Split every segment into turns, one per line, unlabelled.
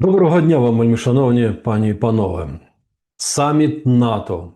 Доброго дня вам, вельми шановні пані і панове. Саміт НАТО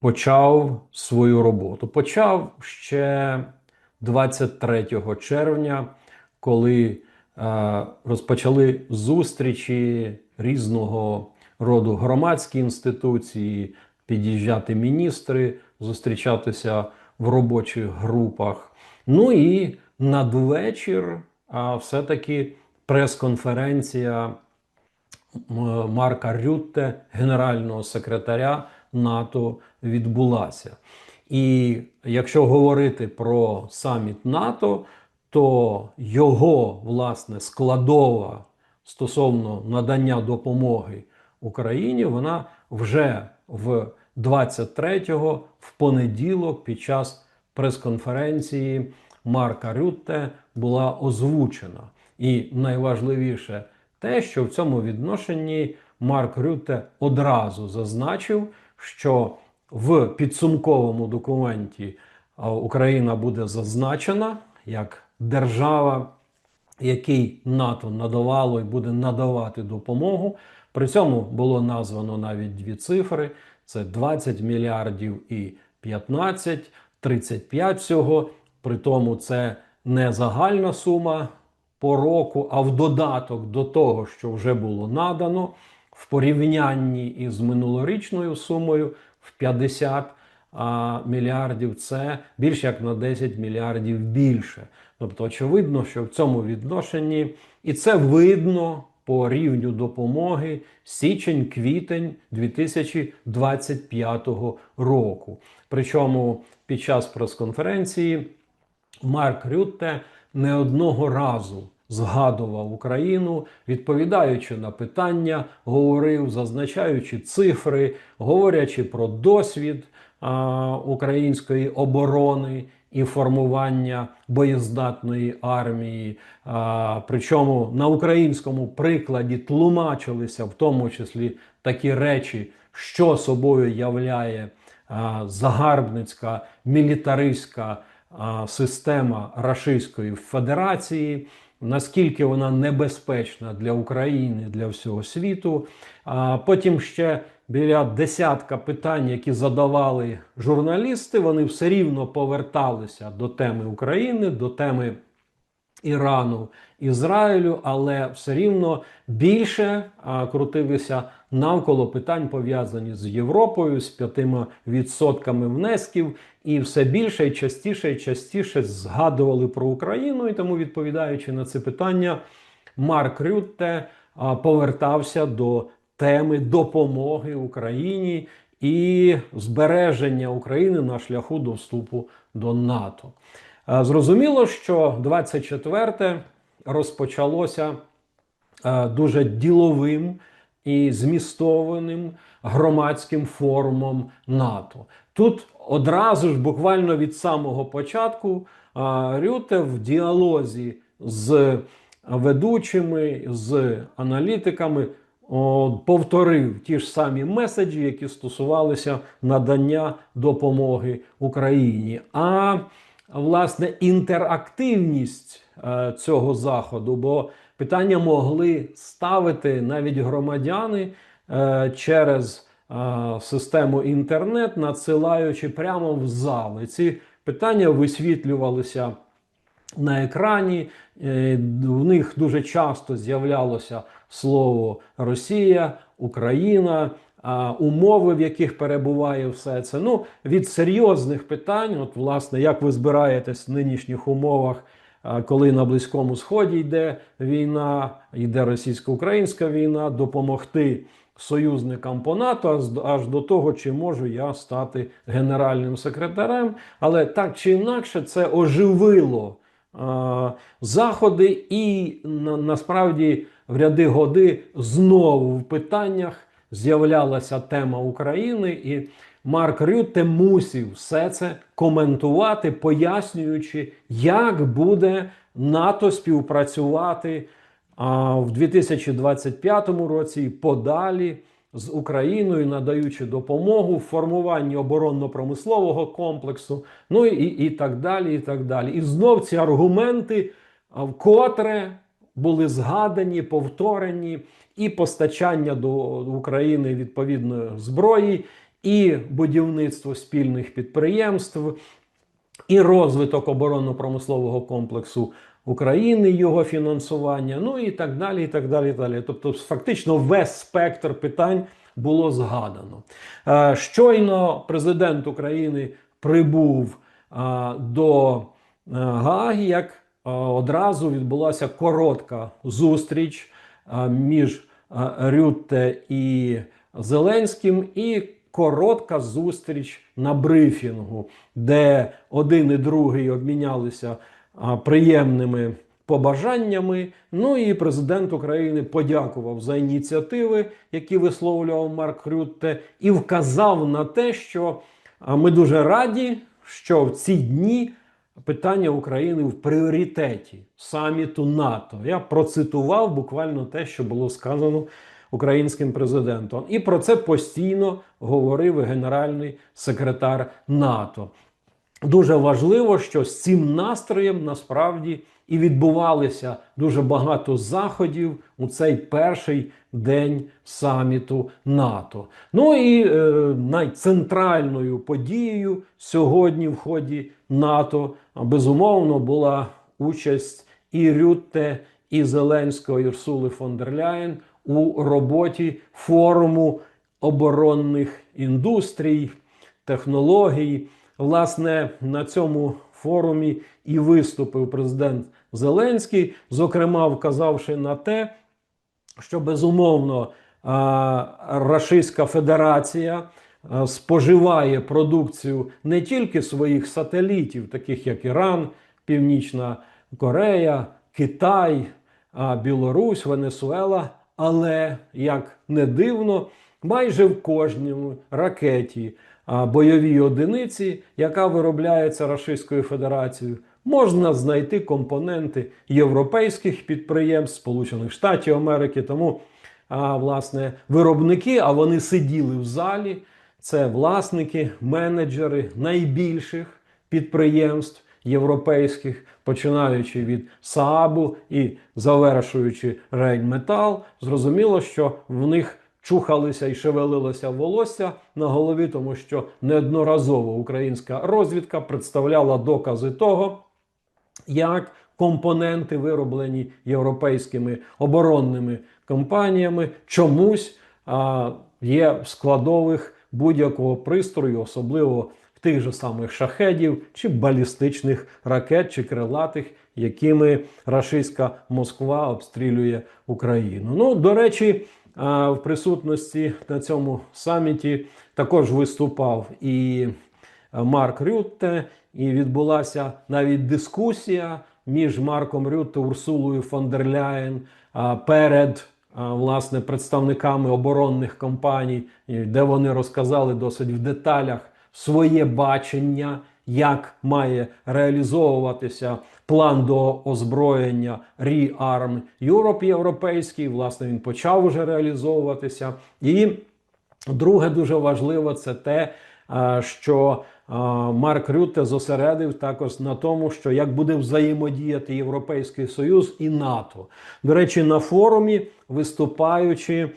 почав свою роботу. Почав ще 23 червня, коли е, розпочали зустрічі різного роду громадські інституції, під'їжджати міністри, зустрічатися в робочих групах. Ну і надвечір, а все-таки прес-конференція. Марка Рютте, генерального секретаря НАТО, відбулася. І якщо говорити про саміт НАТО, то його власне складова стосовно надання допомоги Україні, вона вже в 23-го, в понеділок, під час прес-конференції Марка Рютте була озвучена. І найважливіше те, що в цьому відношенні Марк Рютте одразу зазначив, що в підсумковому документі Україна буде зазначена як держава, який НАТО надавало і буде надавати допомогу. При цьому було названо навіть дві цифри: це 20 мільярдів і 15, 35 всього. При тому це не загальна сума по року, а в додаток до того, що вже було надано, в порівнянні із минулорічною сумою в 50 а, мільярдів, це більше як на 10 мільярдів більше. Тобто, очевидно, що в цьому відношенні, і це видно по рівню допомоги січень-квітень 2025 року. Причому під час прес-конференції Марк Рютте не одного разу згадував Україну, відповідаючи на питання, говорив, зазначаючи цифри, говорячи про досвід а, української оборони і формування боєздатної армії. А, причому на українському прикладі тлумачилися в тому числі такі речі, що собою являє а, загарбницька мілітаристська система Рашистської Федерації, наскільки вона небезпечна для України, для всього світу. Потім ще біля десятка питань, які задавали журналісти, вони все рівно поверталися до теми України, до теми. Ірану, Ізраїлю, але все рівно більше крутилися навколо питань пов'язані з Європою, з п'ятима відсотками внесків, і все більше і частіше і частіше згадували про Україну. І тому, відповідаючи на це питання, Марк Рютте повертався до теми допомоги Україні і збереження України на шляху до вступу до НАТО. Зрозуміло, що 24 розпочалося е, дуже діловим і змістованим громадським форумом НАТО. Тут одразу ж, буквально від самого початку, Рюте в діалозі з ведучими, з аналітиками повторив ті ж самі меседжі, які стосувалися надання допомоги Україні. А власне інтерактивність е, цього заходу, бо питання могли ставити навіть громадяни е, через е, систему інтернет, надсилаючи прямо в зал. І ці питання висвітлювалися на екрані. Е, В них дуже часто з'являлося слово Росія, Україна, умови, в яких перебуває все це. Ну, від серйозних питань, от, власне, як ви збираєтесь в нинішніх умовах, коли на Близькому Сході йде війна, йде російсько-українська війна, допомогти союзникам по НАТО, аж до- того, чи можу я стати генеральним секретарем. Але так чи інакше, це оживило а, заходи, і на, насправді в ряди годи знову в питаннях з'являлася тема України, і Марк Рютте мусив все це коментувати, пояснюючи, як буде НАТО співпрацювати а, в 2025 році і подалі з Україною, надаючи допомогу в формуванні оборонно-промислового комплексу, ну і, і так далі. І так далі. І знов ці аргументи вкотре були згадані, повторені і постачання до України відповідної зброї, і будівництво спільних підприємств, і розвиток оборонно-промислового комплексу України, його фінансування, ну і так далі. і так далі, і далі. Тобто, фактично, весь спектр питань було згадано. Е, Щойно президент України прибув е, до е, Гааги, як одразу відбулася коротка зустріч між Рютте і Зеленським, і коротка зустріч на брифінгу, де один і другий обмінялися приємними побажаннями. Ну і президент України подякував за ініціативи, які висловлював Марк Рютте, і вказав на те, що ми дуже раді, що в ці дні питання України в пріоритеті саміту НАТО. Я процитував буквально те, що було сказано українським президентом. І про це постійно говорив генеральний секретар НАТО. Дуже важливо, що з цим настроєм насправді і відбувалися дуже багато заходів у цей перший день саміту НАТО. Ну і е, найцентральною подією сьогодні в ході НАТО безумовно була участь і Рютте, і Зеленського Ірсули фон дер Ляєн у роботі форуму оборонних індустрій, технологій. Власне, на цьому форумі і виступив президент Зеленський, зокрема, вказавши на те, що безумовно а, Рашистська Федерація споживає продукцію не тільки своїх сателітів, таких як Іран, Північна Корея, Китай, Білорусь, Венесуела, але як не дивно, майже в кожній ракеті бойовій одиниці, яка виробляється Рашистською Федерацією, можна знайти компоненти європейських підприємств Сполучених Штатів Америки. Тому, власне, виробники, а вони сиділи в залі. Це власники, менеджери найбільших підприємств європейських, починаючи від Саабу і завершуючи Рейнметал. Зрозуміло, що в них чухалися і шевелилося волосся на голові, тому що неодноразово українська розвідка представляла докази того, як компоненти, вироблені європейськими оборонними компаніями, чомусь а, є в складових будь-якого пристрою, особливо тих же самих шахедів чи балістичних ракет чи крилатих, якими рашистська Москва обстрілює Україну. Ну, до речі, в присутності на цьому саміті також виступав і Марк Рютте, і відбулася навіть дискусія між Марком Рютте, Урсулою фон дер Ляєн перед власне представниками оборонних компаній, де вони розказали досить в деталях своє бачення, як має реалізовуватися план до озброєння Rearm Europe європейський. Власне, він почав уже реалізовуватися. І друге, дуже важливо, це те, що Марк Рютте зосередив також на тому, що як буде взаємодіяти Європейський Союз і НАТО. До речі, на форумі виступаючи.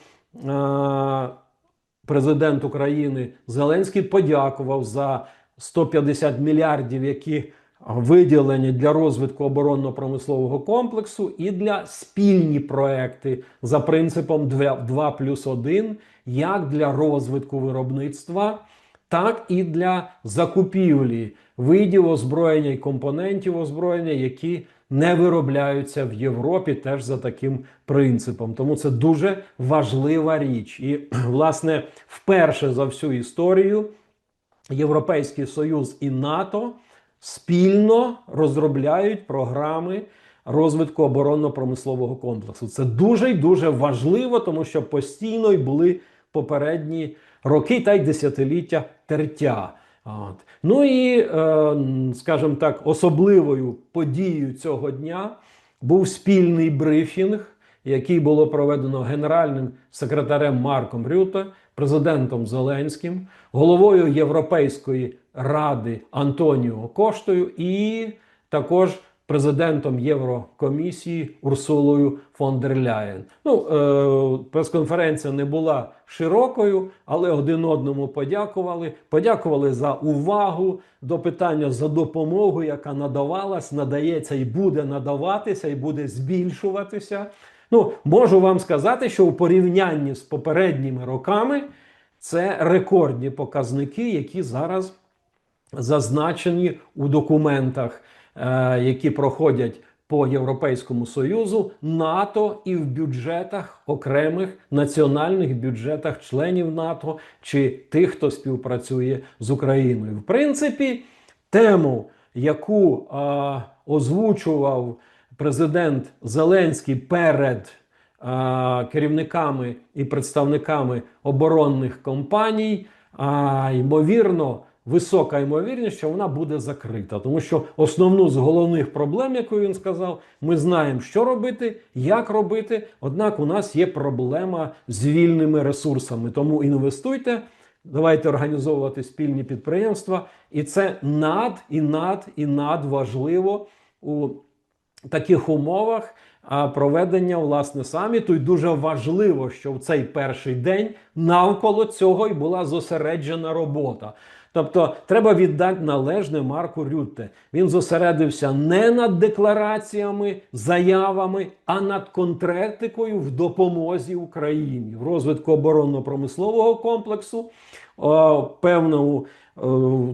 Президент України Зеленський подякував за 150 мільярдів, які виділені для розвитку оборонно-промислового комплексу і для спільні проекти за принципом 2 плюс 1, як для розвитку виробництва, так і для закупівлі видів озброєння і компонентів озброєння, які не виробляються в Європі, теж за таким принципом. Тому це дуже важлива річ. І, власне, вперше за всю історію Європейський Союз і НАТО спільно розробляють програми розвитку оборонно-промислового комплексу. Це дуже і дуже важливо, тому що постійно й були попередні роки та й десятиліття тертя. От. Ну і, е, скажімо так, особливою подією цього дня був спільний брифінг, який було проведено генеральним секретарем Марком Рюте, президентом Зеленським, головою Європейської ради Антоніо Коштою і також президентом Єврокомісії Урсулою фон дер Ляєн. Ну, е, прес-конференція не була широкою, але один одному подякували. Подякували за увагу до питання за допомогу, яка надавалась, надається і буде надаватися, і буде збільшуватися. Ну, можу вам сказати, що у порівнянні з попередніми роками це рекордні показники, які зараз зазначені у документах, які проходять по Європейському Союзу, НАТО і в бюджетах окремих національних бюджетах членів НАТО чи тих, хто співпрацює з Україною. В принципі, тему, яку е, озвучував президент Зеленський перед е, керівниками і представниками оборонних компаній, а, ймовірно, висока ймовірність, що вона буде закрита. Тому що основну з головних проблем, яку він сказав, ми знаємо, що робити, як робити. Однак у нас є проблема з вільними ресурсами. Тому інвестуйте. Давайте організовувати спільні підприємства, і це над і над і над важливо у таких умовах проведення власне саміту. І дуже важливо, що в цей перший день навколо цього і була зосереджена робота. Тобто треба віддати належне Марку Рютте. Він зосередився не над деклараціями, заявами, а над конкретикою в допомозі Україні в розвитку оборонно-промислового комплексу, о, певному е,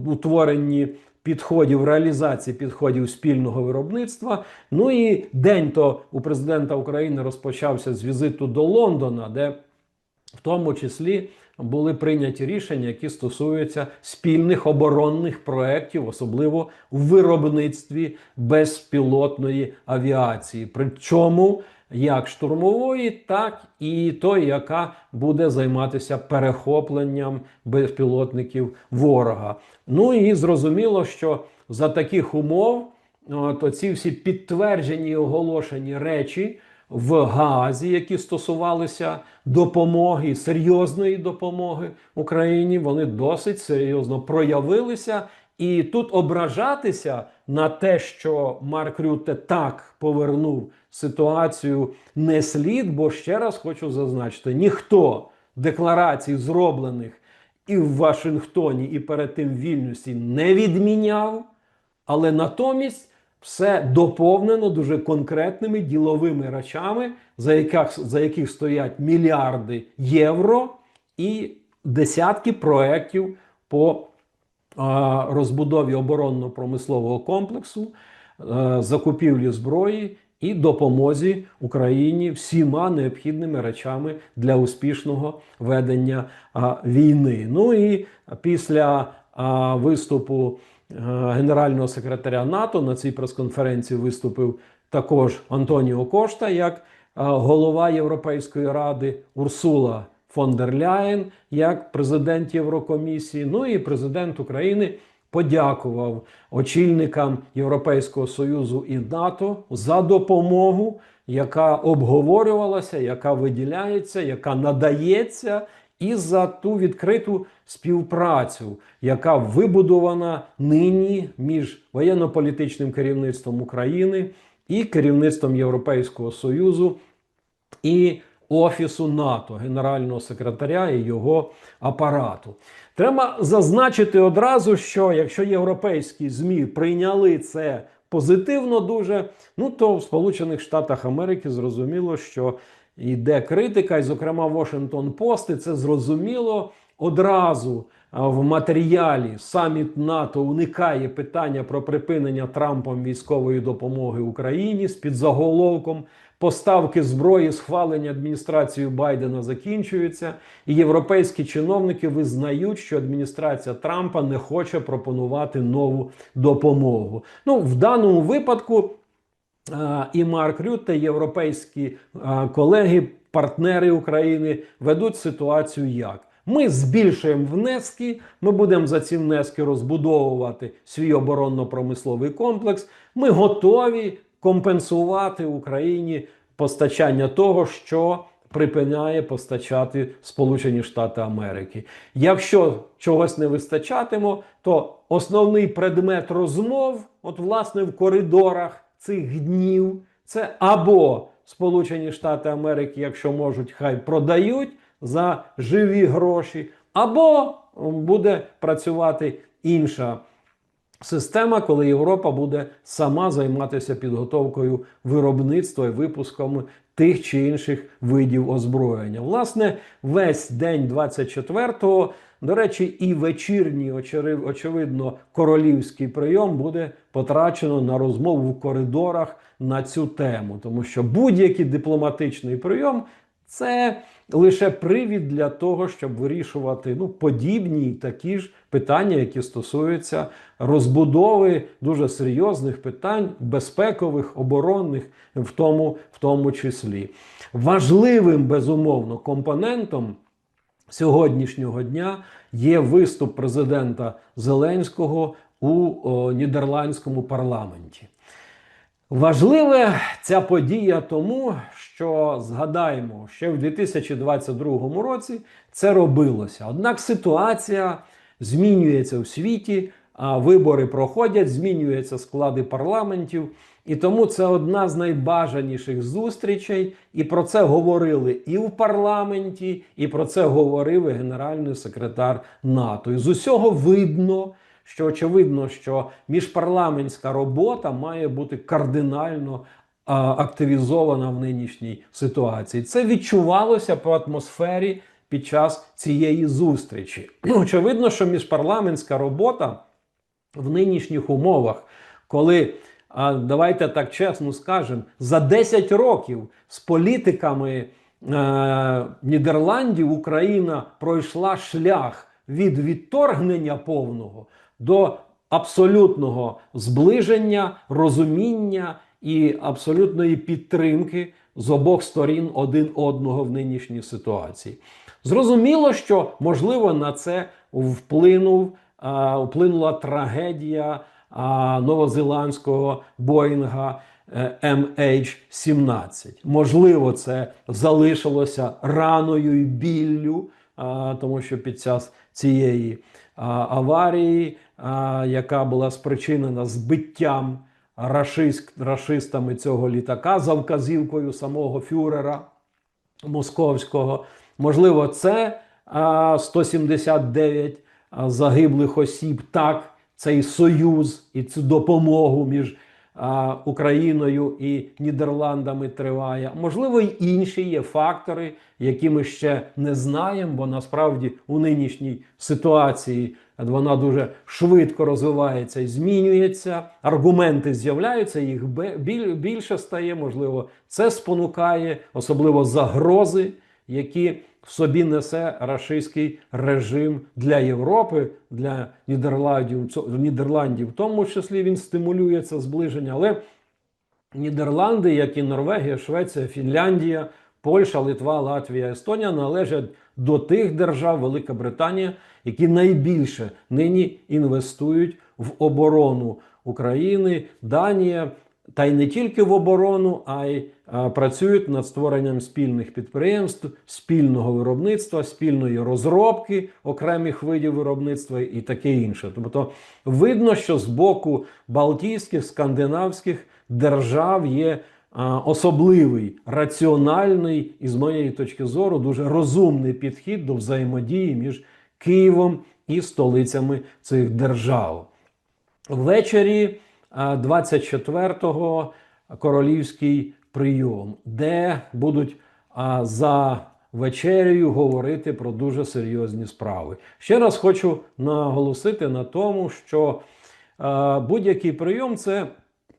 утворенні підходів реалізації підходів спільного виробництва. Ну і день то у президента України розпочався з візиту до Лондона, де в тому числі були прийняті рішення, які стосуються спільних оборонних проєктів, особливо в виробництві безпілотної авіації. Причому як штурмової, так і той, яка буде займатися перехопленням безпілотників ворога. Ну і зрозуміло, що за таких умов то ці всі підтверджені і оголошені речі в Гаазі, які стосувалися допомоги, серйозної допомоги Україні, вони досить серйозно проявилися. І тут ображатися на те, що Марк Рютте так повернув ситуацію, не слід, бо ще раз хочу зазначити: ніхто декларацій, зроблених і в Вашингтоні, і перед тим в Вільнюсі, не відміняв, але натомість все доповнено дуже конкретними діловими речами, за яких, за яких стоять мільярди євро і десятки проєктів по а, розбудові оборонно-промислового комплексу, а, закупівлі зброї і допомозі Україні всіма необхідними речами для успішного ведення а, війни. Ну і після а, виступу генерального секретаря НАТО на цій прес-конференції виступив також Антоніо Кошта як голова Європейської ради Урсула фон дер Ляєн як президент Єврокомісії. Ну і президент України подякував очільникам Європейського союзу і НАТО за допомогу, яка обговорювалася, яка виділяється, яка надається, і за ту відкриту співпрацю, яка вибудована нині між воєнно-політичним керівництвом України і керівництвом Європейського союзу. і Офісу НАТО, генерального секретаря і його апарату. Треба зазначити одразу, що якщо європейські ЗМІ прийняли це позитивно, дуже ну то в Сполучених Штатах Америки зрозуміло, що йде критика, і, зокрема, Washington Post, і це зрозуміло одразу. В матеріалі саміт НАТО уникає питання про припинення Трампом військової допомоги Україні з підзаголовком поставки зброї, схвалення адміністрацією Байдена закінчуються, і європейські чиновники визнають, що адміністрація Трампа не хоче пропонувати нову допомогу. Ну в даному випадку і Марк Рютте, європейські колеги, партнери України ведуть ситуацію як. Ми збільшуємо внески, ми будемо за ці внески розбудовувати свій оборонно-промисловий комплекс. Ми готові компенсувати Україні постачання того, що припиняє постачати Сполучені Штати Америки. Якщо чогось не вистачатиме, то основний предмет розмов, от власне в коридорах цих днів це або Сполучені Штати Америки, якщо можуть, хай продають за живі гроші, або буде працювати інша система, коли Європа буде сама займатися підготовкою виробництва і випуском тих чи інших видів озброєння. Власне, весь день 24-го, до речі, і вечірній, очевид- очевидно, королівський прийом буде потрачено на розмову в коридорах на цю тему, тому що будь-який дипломатичний прийом це лише привід для того, щоб вирішувати ну, подібні такі ж питання, які стосуються розбудови дуже серйозних питань, безпекових, оборонних, в тому, в тому числі. Важливим, безумовно, компонентом сьогоднішнього дня є виступ президента Зеленського у о, нідерландському парламенті. Важлива ця подія тому, що згадаємо, ще в 2022 році це робилося. Однак ситуація змінюється у світі, вибори проходять, змінюються склади парламентів. І тому це одна з найбажаніших зустрічей. І про це говорили і в парламенті, і про це говорив і генеральний секретар НАТО. І з усього видно, що очевидно, що міжпарламентська робота має бути кардинально а, активізована в нинішній ситуації. Це відчувалося по атмосфері під час цієї зустрічі. Очевидно, що міжпарламентська робота в нинішніх умовах, коли давайте так чесно скажемо, за 10 років з політиками е, Нідерландів Україна пройшла шлях від відторгнення повного до абсолютного зближення, розуміння і абсолютної підтримки з обох сторін один одного в нинішній ситуації. Зрозуміло, що можливо на це вплинув, вплинула трагедія новозеландського Боїнга е, MH17. Можливо, це залишилося раною і біллю, тому що під час цієї аварії, яка була спричинена збиттям рашист, рашистами цього літака за вказівкою самого фюрера московського, можливо, це 179 а, загиблих осіб. Так, цей союз і цю допомогу між Україною і Нідерландами триває. Можливо, й інші є фактори, які ми ще не знаємо, бо насправді у нинішній ситуації вона дуже швидко розвивається і змінюється. Аргументи з'являються, їх більше стає. Можливо, це спонукає, особливо загрози, які собі несе рашистський режим для Європи, для Нідерландів, Нідерландів, в тому числі він стимулює це зближення. Але Нідерланди, як і Норвегія, Швеція, Фінляндія, Польща, Литва, Латвія, Естонія належать до тих держав, Велика Британія, які найбільше нині інвестують в оборону України, Данія. Та й не тільки в оборону, а й працюють над створенням спільних підприємств, спільного виробництва, спільної розробки окремих видів виробництва і таке інше. Тобто видно, що з боку Балтійських, скандинавських держав є особливий раціональний і з моєї точки зору дуже розумний підхід до взаємодії між Києвом і столицями цих держав. Ввечері 24-го королівський прийом, де будуть за вечерею говорити про дуже серйозні справи. Ще раз хочу наголосити на тому, що будь-який прийом це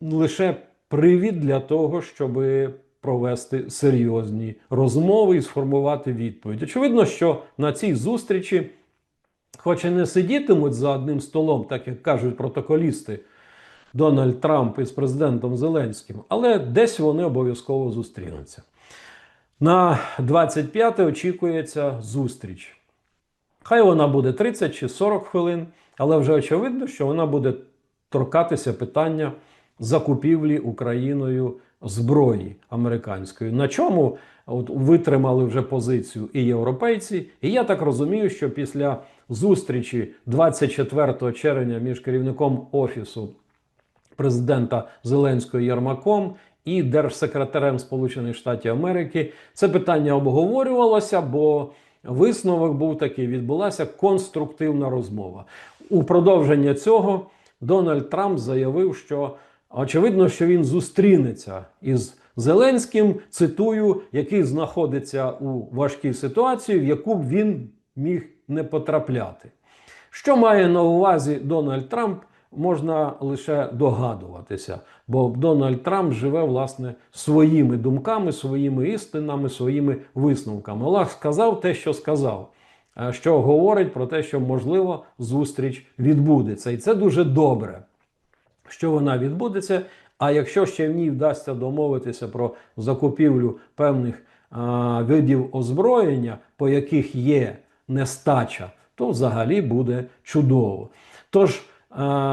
лише привід для того, щоб провести серйозні розмови і сформувати відповідь. Очевидно, що на цій зустрічі, хоч і не сидітимуть за одним столом, так як кажуть протоколісти Дональд Трамп із президентом Зеленським, але десь вони обов'язково зустрінуться. На 25 очікується зустріч. Хай вона буде 30 чи 40 хвилин, але вже очевидно, що вона буде торкатися питання закупівлі Україною зброї американської. На чому от, витримали вже позицію і європейці. І я так розумію, що після зустрічі 24 червня між керівником офісу президента Зеленського Єрмаком і держсекретарем Сполучених Штатів Америки. Це питання обговорювалося, бо висновок був такий: відбулася конструктивна розмова. У продовження цього Дональд Трамп заявив, що очевидно, що він зустрінеться із Зеленським, цитую, який знаходиться у важкій ситуації, в яку б він міг не потрапляти. Що має на увазі Дональд Трамп, можна лише догадуватися, бо Дональд Трамп живе власне своїми думками, своїми істинами, своїми висновками. Аллах сказав те, що сказав, е, що говорить про те, що можливо зустріч відбудеться, і це дуже добре що вона відбудеться. А якщо ще в ній вдасться домовитися про закупівлю певних а, видів озброєння, по яких є нестача, то взагалі буде чудово. Тож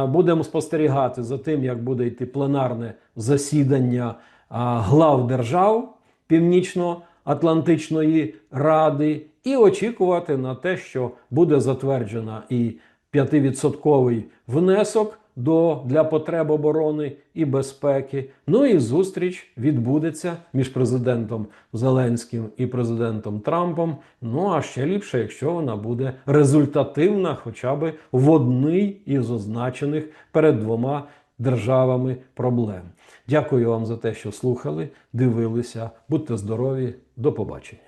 будемо спостерігати за тим, як буде йти пленарне засідання глав держав Північно-Атлантичної Ради, і очікувати на те, що буде затверджена і 5-відсотковий внесок до, для потреб оборони і безпеки. Ну і зустріч відбудеться між президентом Зеленським і президентом Трампом. Ну а ще ліпше, якщо вона буде результативна, хоча б в одній із означених перед двома державами проблем. Дякую вам за те, що слухали, дивилися. Будьте здорові, до побачення.